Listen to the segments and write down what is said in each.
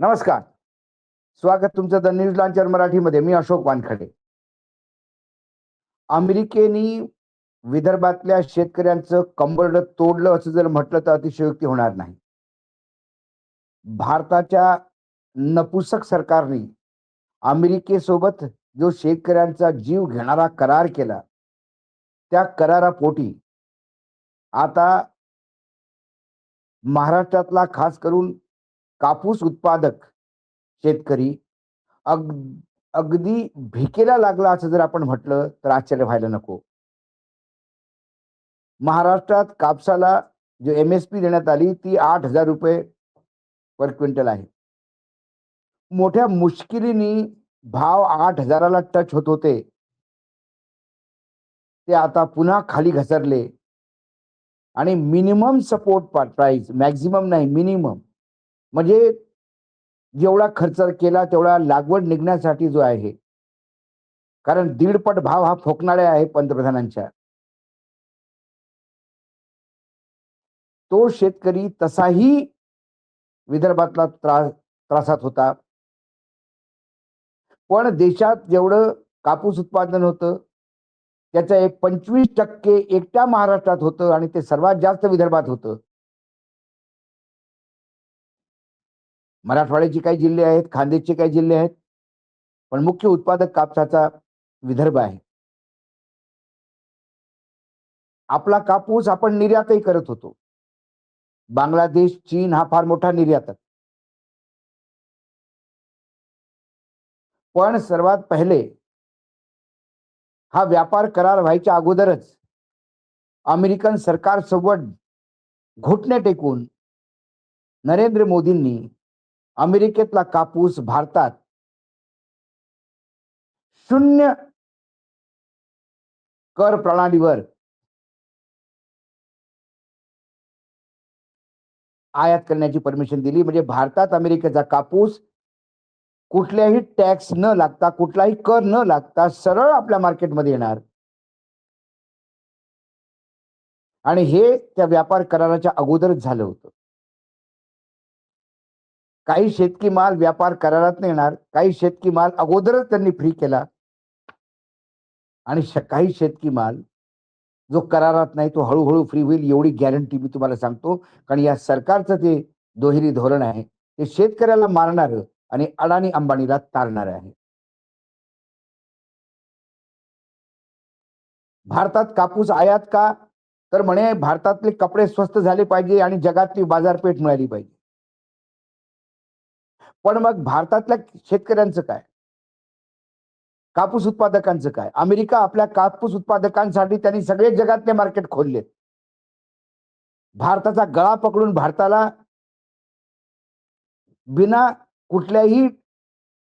नमस्कार. स्वागत तुमचं द न्यूज लॉन्चर मराठीमध्ये. मी अशोक वानखडे. अमेरिकेनी विदर्भातल्या शेतकऱ्यांचं कंबरड तोडलं असं जर म्हटलं तर अतिशयोक्ती होणार नाही. भारताच्या नपुसक सरकारने अमेरिकेसोबत जो शेतकऱ्यांचा जीव घेणारा करार केला त्या करारापोटी आता महाराष्ट्रातला खास करून कापूस उत्पादक शेतकरी अग अगदी भिकेला लागला असं जर आपण म्हटलं तर आश्चर्य व्हायला नको. महाराष्ट्रात कापसाला जो एम एस पी देण्यात आली ती आठ हजार रुपये पर क्विंटल आहे. मोठ्या मुश्किलीने भाव आठ हजाराला टच होत होते. ते आता पुन्हा खाली घसरले. आणि मिनिमम सपोर्ट प्राइस मॅक्झिमम नाही मिनिमम म्हणजे जेवढा खर्च केला तेवढा लागवड निघण्यासाठी जो आहे कारण दीडपट भाव हा फोकणारे आहे पंतप्रधानांच्या. तो शेतकरी तसाही विदर्भातला त्रास त्रासात होता. पण देशात जेवढं कापूस उत्पादन होतं त्याचं एक पंचवीस टक्के एकट्या महाराष्ट्रात होतं आणि ते सर्वात जास्त विदर्भात होतं. मराठवाड्याचे काही जिल्हे आहेत खानदेशचे काही जिल्हे आहेत पण मुख्य उत्पादक कापसाचा विदर्भ आहे. आपला कापूस आपण निर्यातही करत होतो. बांगलादेश चीन हा फार मोठा निर्यातक. पण सर्वात पहिले हा व्यापार करार व्हायच्या अगोदरच अमेरिकन सरकारसोबत घुटणे टेकून नरेंद्र मोदींनी अमेरिकेतला कापूस भारतात शून्य कर प्रणालीवर आयात करण्याची परमिशन दिली. म्हणजे भारतात अमेरिकेचा कापूस कुठल्याही टॅक्स न लागता कुठलाही कर न लागता सरळ आपल्या मार्केटमध्ये येणार. आणि हे त्या व्यापार कराराच्या अगोदरच झालं होतं. काही शेतकी माल व्यापार करारात येणार काही शेतकी माल अगोदरच त्यांनी फ्री केला. आणि काही शेतकी माल जो करारात नाही तो हळूहळू फ्री होईल एवढी गॅरंटी मी तुम्हाला सांगतो. कारण या सरकारचं ते दोहेरी धोरण आहे ते शेतकऱ्याला मारणार आणि अडाणी अंबानीला तारणार आहे. भारतात कापूस आयात का? तर म्हणे भारतातले कपडे स्वस्त झाले पाहिजे आणि जगातली बाजारपेठ मिळाली पाहिजे. पण मग भारतातल्या शेतकऱ्यांचं काय? कापूस उत्पादकांचं काय? अमेरिका आपल्या कापूस उत्पादकांसाठी त्यांनी सगळे जगातले मार्केट खोलले भारताचा गळा पकडून भारताला बिना कुठल्याही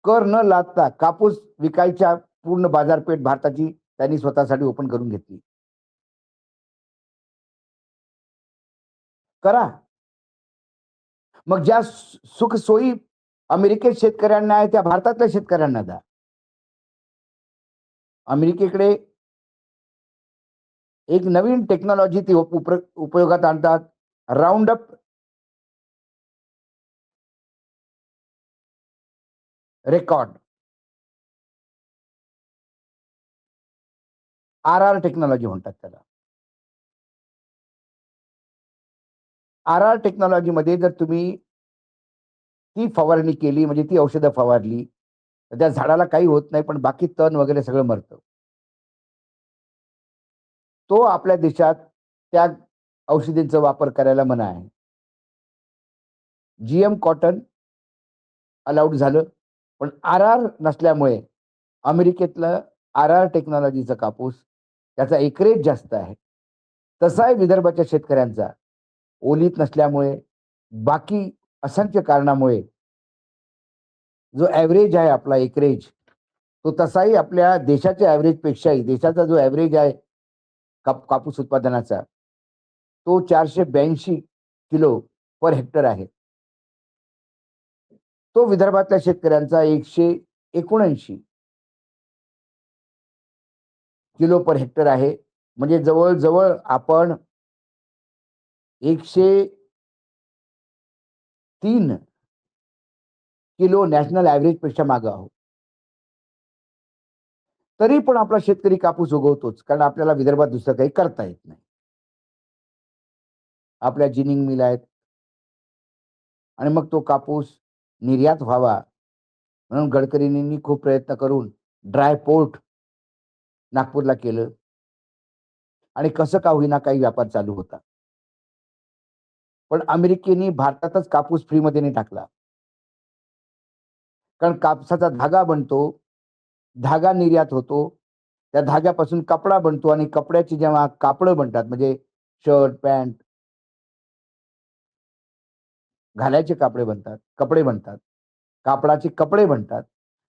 कर न लादता कापूस विकायच्या पूर्ण बाजारपेठ भारताची त्यांनी स्वतःसाठी ओपन करून घेतली. करा. मग ज्या सुख सोयी अमेरिकेत शेतकऱ्यांना आहे त्या भारतातल्या शेतकऱ्यांना द्या. अमेरिकेकडे एक नवीन टेक्नॉलॉजी ती उपयोगात आणतात. Round up record R R technology म्हणतात त्याला. आर आर टेक्नॉलॉजी मध्ये जर तुम्ही ती फवारणी केली म्हणजे ती औषधं फवारली तर त्या झाडाला काही होत नाही पण बाकी तण वगैरे सगळं मरतं. तो आपल्या देशात त्या औषधींचा वापर करायला मना आहे. जीएम कॉटन अलाउड झालं पण आर आर नसल्यामुळे अमेरिकेतलं आर आर टेक्नॉलॉजीचा कापूस त्याचा एकरेज जास्त आहे. तसा आहे विदर्भाच्या शेतकऱ्यांचा. ओलीत नसल्यामुळे बाकी असंख्य कारणामुळे. जो ॲव्हरेज आहे आपला एकरेज तो तसाही आपल्या देशाच्या ॲव्हरेज पेक्षाही देशाचा जो ॲव्हरेज आहे काप कापूस उत्पादनाचा तो चारशे ब्याऐंशी किलो पर हेक्टर आहे. तो विदर्भातल्या शेतकऱ्यांचा एकशे एकोणऐंशी किलो पर हेक्टर आहे. म्हणजे जवळजवळ आपण एकशे तीन किलो नॅशनल ॲव्हरेजपेक्षा मागं आहोत. तरी पण आपला शेतकरी कापूस उगवतोच कारण आपल्याला विदर्भात दुसरं काही करता येत नाही. आपल्या जिनिंग मिल आहेत. आणि मग तो कापूस निर्यात व्हावा म्हणून गडकरींनी खूप प्रयत्न करून ड्राय पोर्ट नागपूरला केलं. आणि कसं का होईना काही व्यापार चालू होता. पण अमेरिकेने भारतातच कापूस फ्रीमध्ये नाही टाकला. कारण कापसाचा धागा बनतो धागा निर्यात होतो त्या धाग्यापासून कपडा बनतो आणि कपड्याची जेव्हा कापडं बनतात म्हणजे शर्ट पॅन्ट घालायचे कापडे बनतात कपडे बनतात कापडाचे कपडे बनतात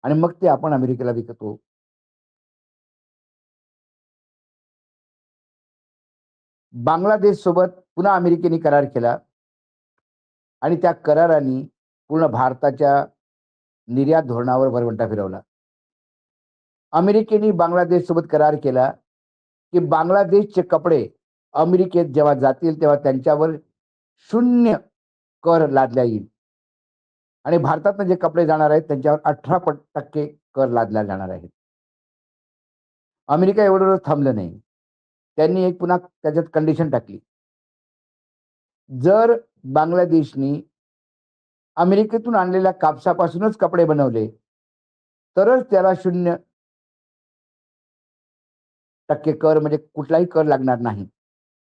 आणि मग ते आपण अमेरिकेला विकतो. बांगलादेश सोबत पुन्हा अमेरिकेने करार केला. आणि त्या कराराने पूर्ण भारताच्या निर्यात धोरणावर भरवंटा फिरवला. अमेरिकेने बांगलादेश सोबत करार केला की बांगलादेशचे कपडे अमेरिकेत जेव्हा जातील तेव्हा त्यांच्यावर शून्य कर लादल्या येईल. आणि भारतातनं जे कपडे जाणार आहेत त्यांच्यावर अठरा टक्के कर लादल्या जाणार आहेत. अमेरिका एवढं थांबलं नाही. त्यांनी एक पुन्हा त्याच्यात कंडिशन टाकली. जर बांगलादेशनी अमेरिकेतून आणलेल्या कापसापासूनच कपडे बनवले तरच त्याला शून्य टक्के कर म्हणजे कुठलाही कर लागणार नाही.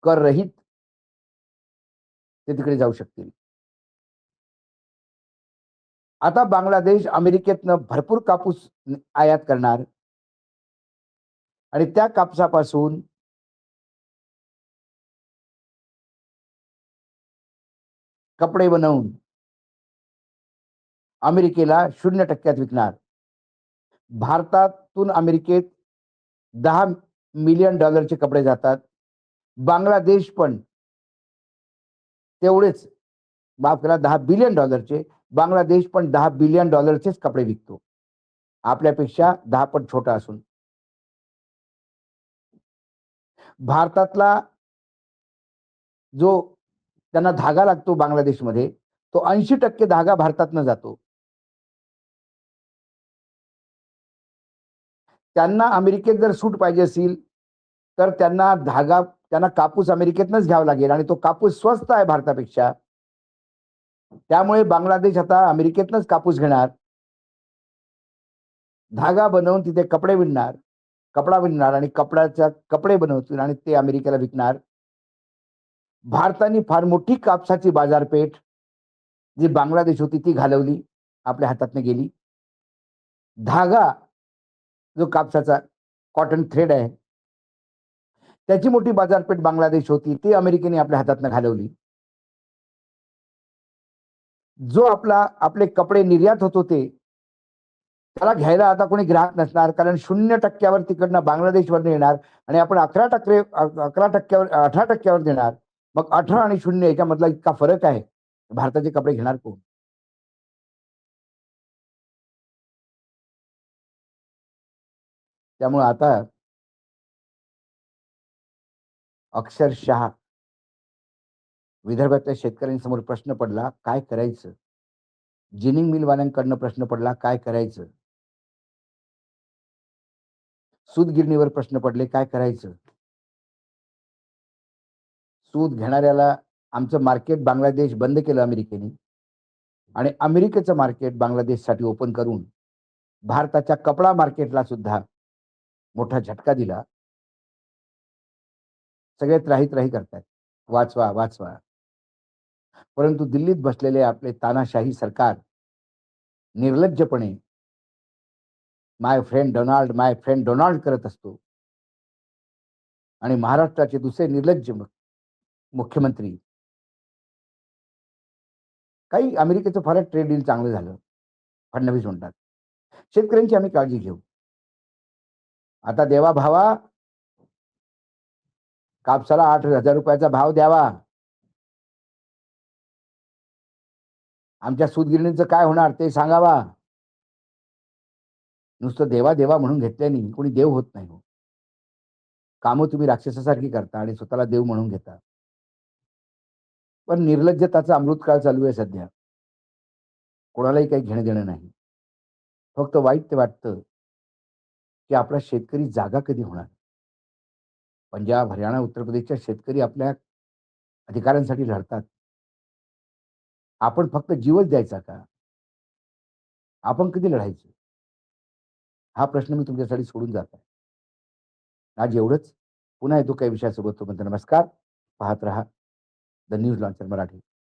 कर रहित ते तिकडे जाऊ शकतील. आता बांगलादेश अमेरिकेतनं भरपूर कापूस आयात करणार आणि त्या कापसापासून कपडे बनवून अमेरिकेला शून्य टक्क्यात विकणार. भारतातून अमेरिकेत दहा मिलियन डॉलरचे कपडे जातात. बांगलादेश पण तेवढेच माफ करा दहा बिलियन डॉलरचे बांगलादेश पण दहा बिलियन डॉलरचेच कपडे विकतो. आपल्यापेक्षा दहा पट छोटा असून. भारतातला जो त्यांना धागा लागतो बांगलादेशमध्ये. तो ऐंशी टक्के धागा भारतातनं जातो. त्यांना अमेरिकेत जर सूट पाहिजे असेल तर त्यांना धागा त्यांना कापूस अमेरिकेतनच घ्यावा लागेल आणि तो कापूस स्वस्त आहे भारतापेक्षा. त्यामुळे बांगलादेश आता अमेरिकेतनच कापूस घेणार. धागा बनवून तिथे कपडे विणणार कपडा विणणार आणि कपड्याच्या कपडे बनवतील आणि ते अमेरिकेला विकणार. भारताने फार मोठी कापसाची बाजारपेठ जी बांगलादेश होती ती घालवली आपल्या हातातनं गेली. धागा जो कापसाचा कॉटन थ्रेड आहे त्याची मोठी बाजारपेठ बांगलादेश होती ती अमेरिकेने आपल्या हातातनं घालवली. जो आपला आपले कपडे निर्यात होत होते त्याला घ्यायला आता कोणी ग्राहक नसणार कारण शून्य टक्क्यावर तिकडनं बांगलादेशवर येणार आणि आपण अकरा टक्के अकरा टक्क्यावर अठरा टक्क्यावर देणार. मग अठरा आणि शून्य याच्यामधला इतका फरक आहे. भारताचे कपडे घेणार कोण? त्यामुळे आता अक्षरशः विदर्भातल्या शेतकऱ्यांसमोर प्रश्न पडला काय करायचं? जिनिंग मिलवाल्यांकडनं प्रश्न पडला काय करायचं? सूतगिरणीवर प्रश्न पडले काय करायचं? सूत घेणाऱ्याला आमचं मार्केट बांगलादेश बंद केलं अमेरिकेने. आणि अमेरिकेचं मार्केट बांगलादेशसाठी ओपन करून भारताच्या कपडा मार्केटला सुद्धा मोठा झटका दिला. सगळे त्राही त्राही करतात वाचवा वाचवा. परंतु दिल्लीत बसलेले आपले तानाशाही सरकार निर्लज्जपणे my friend Donald my friend Donald करत असतो. आणि महाराष्ट्राचे दुसरे निर्लज्ज मुख्यमंत्री. काही अमेरिकेचं फार ट्रेड डील चांगलं झालं. फडणवीस म्हणतात. शेतकऱ्यांची आम्ही काळजी घेऊ. आता देवा भावा. कापसाला आठ हजार रुपयाचा भाव द्यावा. आमच्या सूतगिरणीचं काय होणार ते सांगावा. नुसतं देवा देवा म्हणून घेतल्याने कोणी देव होत नाही हो. कामं तुम्ही राक्षसासारखी करता आणि स्वतःला देव म्हणून घेता. पण निर्लज्जताचा अमृतकाळ चालू आहे सध्या कोणालाही काही घेणं देणं नाही. फक्त वाईट ते वाटतं की आपला शेतकरी जागा कधी होणार? पंजाब, हरियाणा, उत्तर प्रदेशच्या शेतकरी आपल्या अधिकारांसाठी लढतात. आपण फक्त जीवच द्यायचा का? आपण कधी लढायचं? हा प्रश्न मी तुमच्यासाठी सोडून जात आहे. आज एवढंच. पुन्हा येतो काही विषयासोबत. तोपर्यंत नमस्कार. पाहत रहा द न्यूज लॉन्चर मराठी.